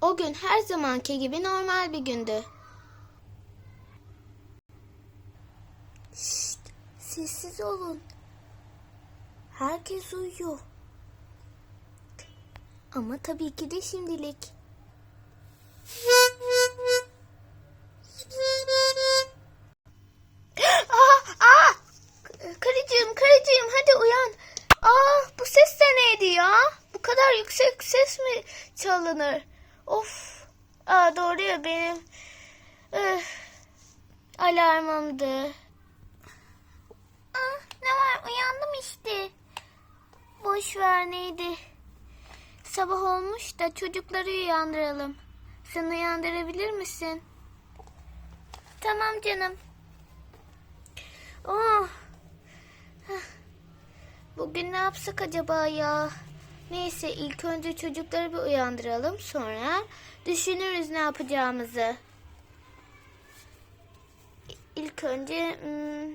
O gün her zamanki gibi normal bir gündü. Şşt, sessiz olun. Herkes uyuyor. Ama tabii ki de şimdilik. Aa, aa! Karıcığım, karıcığım hadi uyan. Aa, bu ses de neydi ya? Bu kadar yüksek ses mi çalınır? Of. Aa, doğru ya benim. Üf, alarmımdı. Aa, ne var uyandım işte. Boş ver neydi? Sabah olmuş da çocukları uyandıralım. Sen uyandırabilir misin? Tamam canım. Oh. Bugün ne yapsak acaba ya? Neyse ilk önce çocukları bir uyandıralım. Sonra düşünürüz ne yapacağımızı. İlk önce hmm,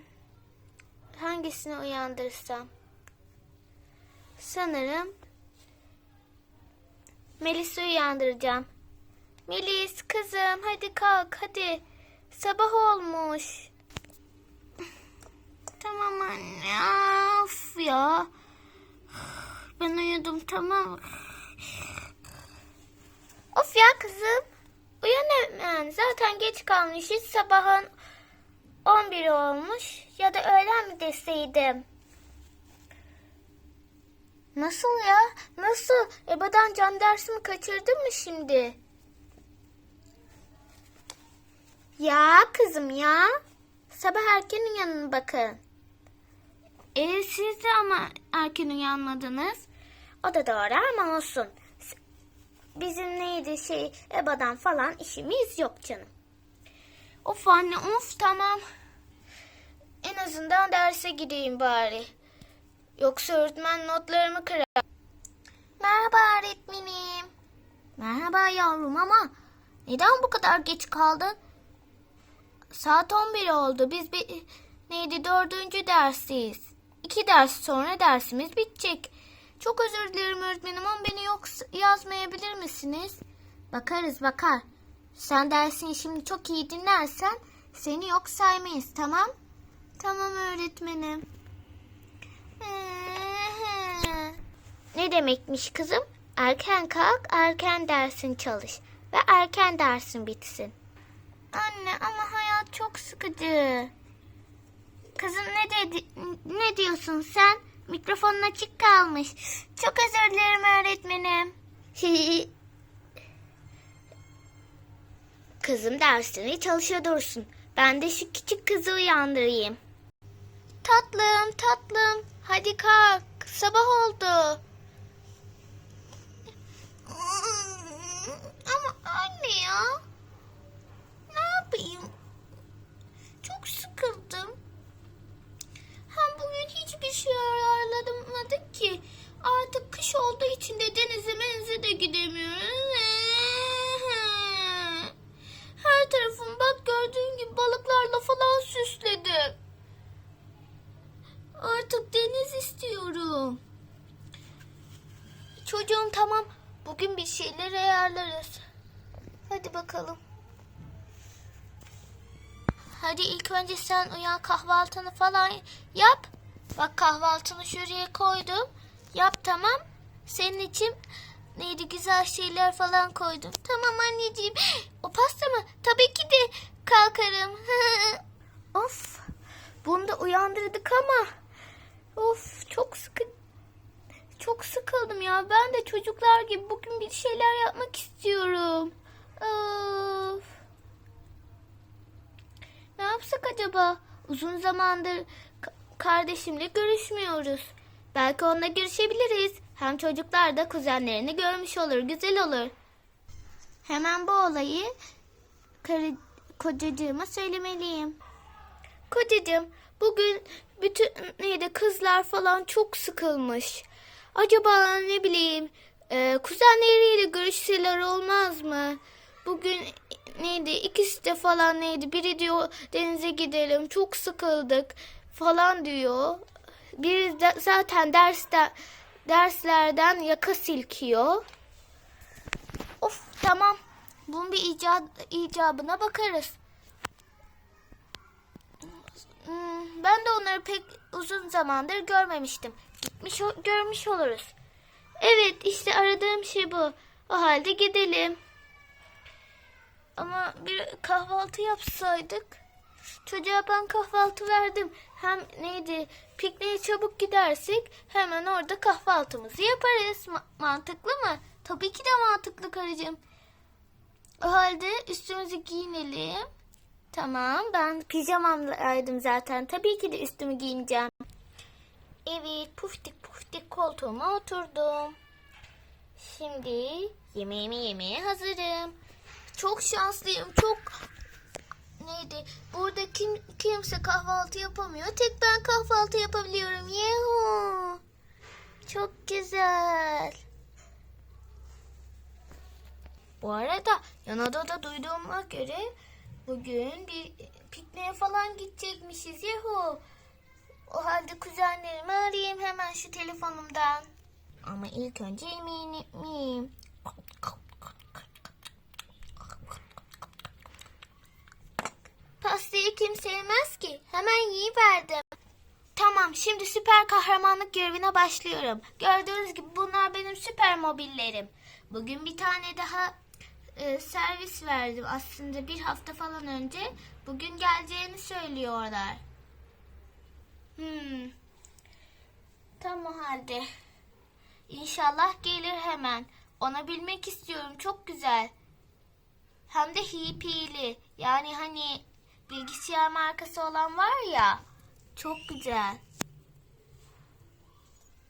hangisini uyandırsam? Sanırım Melis'i uyandıracağım. Melis kızım hadi kalk hadi. Sabah olmuş. Tamam anne. Of ya. Ben uyudum tamam. Of ya kızım. Uyan hemen. Zaten geç kalmışız. Sabahın 11 olmuş. Ya da öğlen mi deseydim? Nasıl ya? Nasıl? Ebadan can dersimi kaçırdın mı şimdi? Ya kızım ya. Sabah erken uyanın bakın. E siz de ama erken uyanmadınız. O da doğru ama olsun. Bizim neydi şey ebadan falan işimiz yok canım. Of anne of tamam. En azından derse gideyim bari. Yoksa öğretmen notlarımı kırar. Merhaba öğretmenim. Merhaba yavrum ama neden bu kadar geç kaldın? Saat 11 oldu. Biz bir neydi dördüncü dersteyiz. İki ders sonra dersimiz bitecek. Çok özür dilerim öğretmenim ama beni yok yazmayabilir misiniz? Bakarız bakar. Sen dersini şimdi çok iyi dinlersen seni yok saymayız tamam? Tamam öğretmenim. Ne demekmiş kızım? Erken kalk, erken dersin çalış ve erken dersin bitsin. Anne ama hayat çok sıkıcı. Kızım ne dedi ne diyorsun sen? Mikrofonun açık kalmış. Çok özür dilerim öğretmenim. Kızım dersini çalışıyor dursun. Ben de şu küçük kızı uyandırayım. Tatlım, tatlım. Hadi kalk. Sabah oldu. Ama anne ya. Ne yapayım? Çok sıkıldım. Hem bugün hiçbir şey ayarlamadık ki. Artık kış olduğu için de denize menze de gidemiyoruz. Her tarafım bak gördüğün gibi balıklarla falan süsledim. Artık deniz istiyorum. Çocuğum tamam. Bugün bir şeyler ayarlarız. Hadi bakalım. Hadi ilk önce sen uyan kahvaltını falan yap. Bak kahvaltını şuraya koydum. Yap tamam. Senin için neydi güzel şeyler falan koydum. Tamam anneciğim. O pasta mı? Tabii ki de kalkarım. of. Bunu da uyandırdık ama. Of çok sıkı çok sıkıldım ya. Ben de çocuklar gibi bugün bir şeyler yapmak istiyorum. Of. Ne yapsak acaba? Uzun zamandır ka- kardeşimle görüşmüyoruz. Belki onunla görüşebiliriz. Hem çocuklar da kuzenlerini görmüş olur. Güzel olur. Hemen bu olayı karı, kocacığıma söylemeliyim. Kocacığım bugün bütün neydi kızlar falan çok sıkılmış. Acaba ne bileyim e, kuzenleriyle görüşseler olmaz mı? Bugün neydi ikisi de falan neydi biri diyor denize gidelim çok sıkıldık falan diyor. Biri de zaten derste, derslerden yaka silkiyor. Of Tamam. Bunun bir icat, icabına bakarız. Hmm, ben de onları pek uzun zamandır görmemiştim. Gitmiş görmüş oluruz. Evet işte aradığım şey bu. O halde gidelim. Ama bir kahvaltı yapsaydık. Çocuğa ben kahvaltı verdim. Hem neydi pikniğe çabuk gidersek hemen orada kahvaltımızı yaparız. Ma- mantıklı mı? Tabii ki de mantıklı karıcığım. O halde üstümüzü giyinelim. Tamam ben pijamamdaydım zaten. Tabii ki de üstümü giyineceğim. Evet puftik puftik koltuğuma oturdum. Şimdi yemeğimi yemeye hazırım. Çok şanslıyım çok. Neydi? Burada kim kimse kahvaltı yapamıyor. Tek ben kahvaltı yapabiliyorum. Yehu. Çok güzel. Bu arada yan odada duyduğuma göre bugün bir pikniğe falan gidecekmişiz. Yehu. O halde kuzenlerimi arayayım hemen şu telefonumdan. Ama ilk önce yemeğini yiyeyim. Pastayı kim sevmez ki? Hemen yiyiverdim. Tamam şimdi süper kahramanlık görevine başlıyorum. Gördüğünüz gibi bunlar benim süper mobillerim. Bugün bir tane daha e, servis verdim aslında bir hafta falan önce. Bugün geleceğini söylüyorlar. Hmm. Tamam o halde. İnşallah gelir hemen. Ona bilmek istiyorum. Çok güzel. Hem de hippili. Yani hani bilgisayar markası olan var ya. Çok güzel.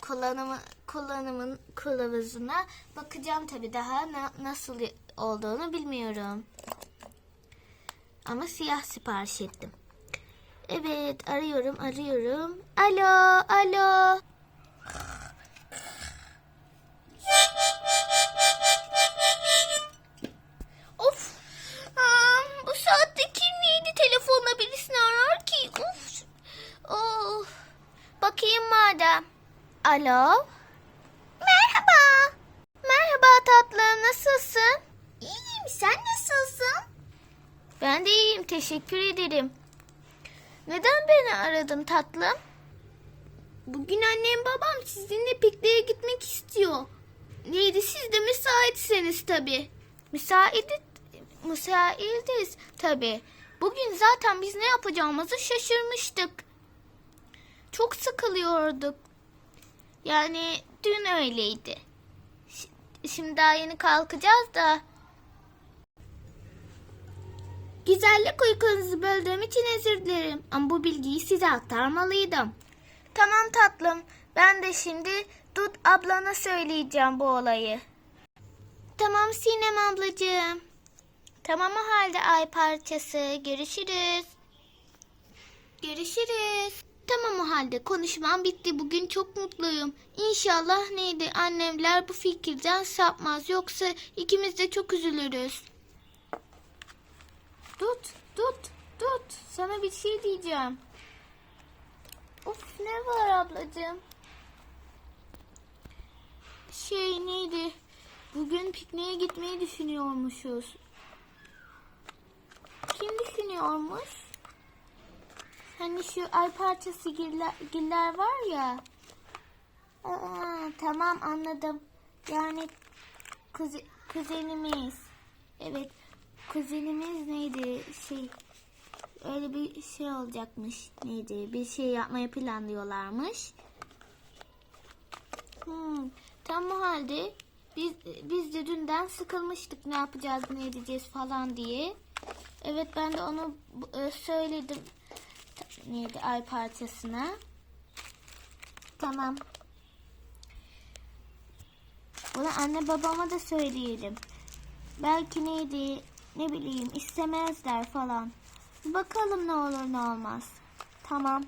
Kullanımı, kullanımın kılavuzuna bakacağım tabi daha na- nasıl olduğunu bilmiyorum. Ama siyah sipariş ettim. Evet arıyorum arıyorum. Alo alo. Birisini arar ki? Of. Oh. Bakayım madem. Alo. Merhaba. Merhaba tatlım nasılsın? İyiyim sen nasılsın? Ben de iyiyim teşekkür ederim. Neden beni aradın tatlım? Bugün annem babam sizinle pikniğe gitmek istiyor. Neydi siz de müsaitseniz tabi. Müsait, müsaitiz tabi. Bugün zaten biz ne yapacağımızı şaşırmıştık. Çok sıkılıyorduk. Yani dün öyleydi. Şimdi daha yeni kalkacağız da. Güzellik uykunuzu böldüğüm için özür dilerim. Ama bu bilgiyi size aktarmalıydım. Tamam tatlım. Ben de şimdi Dut ablana söyleyeceğim bu olayı. Tamam Sinem ablacığım. Tamam o halde ay parçası. Görüşürüz. Görüşürüz. Tamam o halde konuşmam bitti. Bugün çok mutluyum. İnşallah neydi annemler bu fikirden sapmaz. Yoksa ikimiz de çok üzülürüz. Tut, tut, tut. Sana bir şey diyeceğim. Of ne var ablacığım? Şey neydi? Bugün pikniğe gitmeyi düşünüyormuşuz. Kim düşünüyormuş? Hani şu ay parçası giller, giller var ya. Aa, tamam anladım. Yani kuze, kuzenimiz. Evet. Kuzenimiz neydi? Şey öyle bir şey olacakmış. Neydi? Bir şey yapmayı planlıyorlarmış. Hmm, tam o halde biz biz de dünden sıkılmıştık ne yapacağız ne edeceğiz falan diye. Evet ben de onu e, söyledim. Neydi ay parçasına. Tamam. Bunu anne babama da söyleyelim. Belki neydi ne bileyim istemezler falan. Bakalım ne olur ne olmaz. Tamam.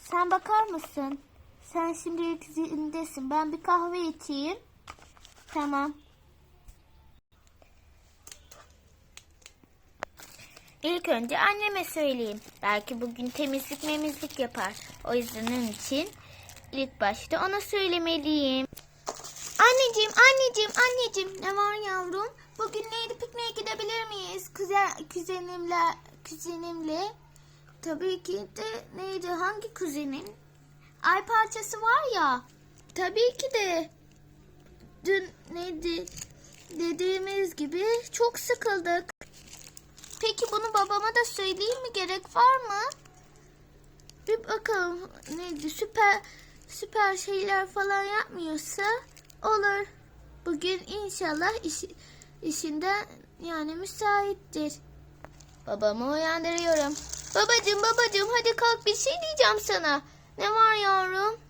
Sen bakar mısın? Sen şimdi izindesin. Ben bir kahve içeyim. Tamam. İlk önce anneme söyleyeyim. Belki bugün temizlik memizlik yapar. O yüzden onun için ilk başta ona söylemeliyim. Anneciğim, anneciğim, anneciğim. Ne var yavrum? kuzenimle kuzenimle tabii ki de neydi hangi kuzenin? Ay parçası var ya. Tabii ki de dün neydi dediğimiz gibi çok sıkıldık. Peki bunu babama da söyleyeyim mi? Gerek var mı? Bir bakalım neydi süper süper şeyler falan yapmıyorsa olur. Bugün inşallah iş, işinden yani müsaittir. Babamı uyandırıyorum. Babacım babacım hadi kalk bir şey diyeceğim sana. Ne var yavrum?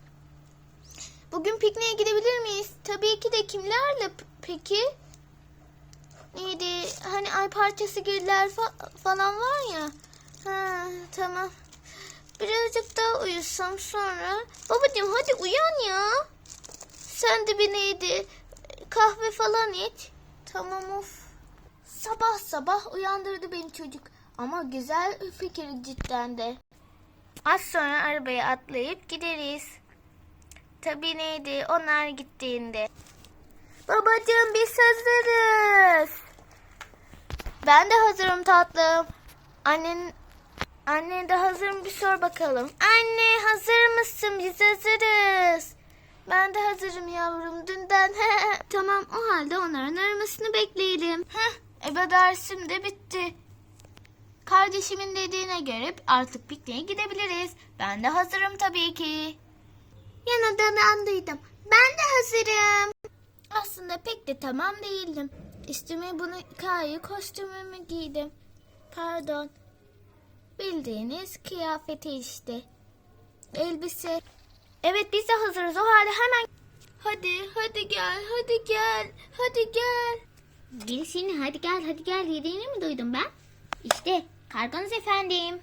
Bugün pikniğe gidebilir miyiz? Tabii ki de kimlerle peki? Neydi? Hani ay parçası girdiler fa- falan var ya. Ha, tamam. Birazcık daha uyusam sonra. Babacığım hadi uyan ya. Sen de bir neydi? Kahve falan iç. Tamam of. Sabah sabah uyandırdı beni çocuk. Ama güzel fikir cidden de. Az sonra arabaya atlayıp gideriz. Tabii neydi onlar gittiğinde. Babacığım biz hazırız. Ben de hazırım tatlım. Annen Anne de hazır mı bir sor bakalım. Anne hazır mısın? Biz hazırız. Ben de hazırım yavrum dünden. tamam o halde onların aramasını bekleyelim. Heh, ebe dersim de bitti. Kardeşimin dediğine göre artık pikniğe gidebiliriz. Ben de hazırım tabii ki. Yanından andıydım. Ben de hazırım. Aslında pek de tamam değildim. Üstüme bunu kayı kostümümü giydim. Pardon. Bildiğiniz kıyafeti işte. Elbise. Evet biz de hazırız. O halde hemen... Hadi, hadi gel, hadi gel, hadi gel. Gelsene, hadi gel, hadi gel. Yediğini mi duydum ben? İşte, kargonuz efendim.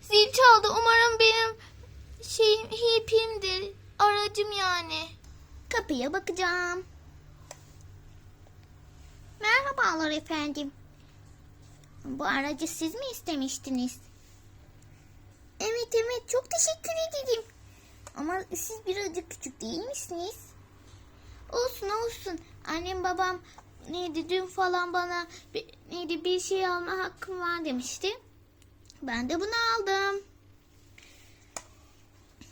Zil çaldı. Umarım benim şeyim hipimdir. Aracım yani. Kapıya bakacağım. Merhabalar efendim. Bu aracı siz mi istemiştiniz? Evet evet çok teşekkür ederim. Ama siz birazcık küçük değil misiniz? Olsun olsun. Annem babam neydi dün falan bana bir, neydi bir şey alma hakkım var demişti. Ben de bunu aldım.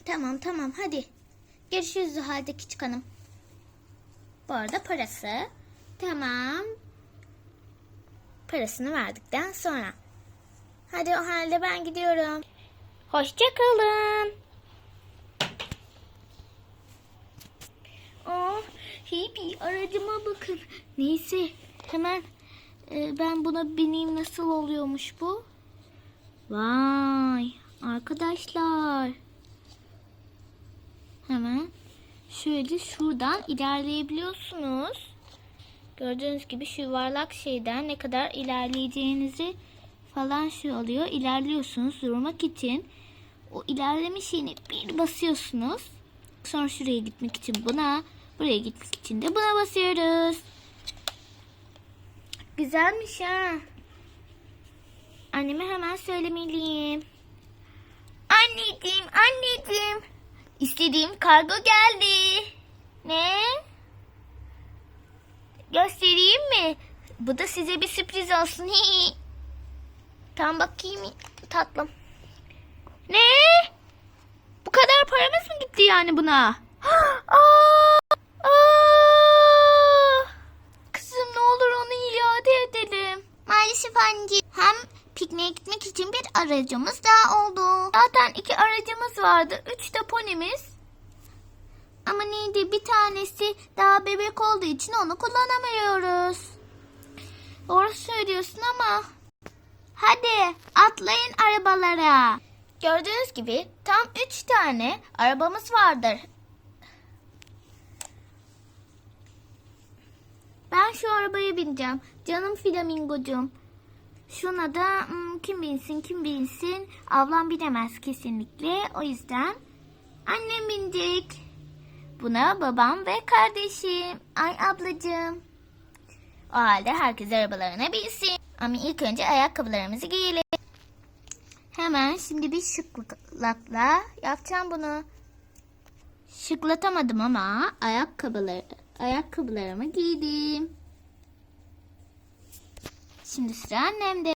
Tamam tamam hadi. Görüşürüz o halde küçük hanım. Bu arada parası. Tamam. Parasını verdikten sonra. Hadi o halde ben gidiyorum. Hoşçakalın. Oh, hippie aracıma bakın. Neyse hemen e, ben buna bineyim nasıl oluyormuş bu? Vay arkadaşlar. Hemen şöyle şuradan ilerleyebiliyorsunuz. Gördüğünüz gibi şu yuvarlak şeyden ne kadar ilerleyeceğinizi falan şey oluyor. İlerliyorsunuz durmak için. O ilerleme şeyini bir basıyorsunuz. Sonra şuraya gitmek için buna, buraya gitmek için de buna basıyoruz. Güzelmiş ha. Anneme hemen söylemeliyim. Anneciğim. İstediğim kargo geldi. Ne? Göstereyim mi? Bu da size bir sürpriz olsun. Tam bakayım tatlım. Ne? Bu kadar paramız mı gitti yani buna? Aa! Aa! Kızım ne olur onu iade edelim. Maalesef anneciğim. Hem pikniğe gitmek için bir aracımız daha oldu. Zaten iki aracımız vardı. Üç de ponimiz. Ama neydi bir tanesi daha bebek olduğu için onu kullanamıyoruz. Doğru söylüyorsun ama. Hadi atlayın arabalara. Gördüğünüz gibi tam üç tane arabamız vardır. Ben şu arabaya bineceğim. Canım flamingocuğum. Şuna da hmm, kim binsin kim binsin. Ablam binemez kesinlikle. O yüzden annem binecek. Buna babam ve kardeşim. Ay ablacığım. O halde herkes arabalarına binsin. Ama ilk önce ayakkabılarımızı giyelim. Hemen şimdi bir şıklıkla yapacağım bunu. Şıklatamadım ama ayakkabıları, ayakkabılarımı giydim. Şimdi sıra annemde.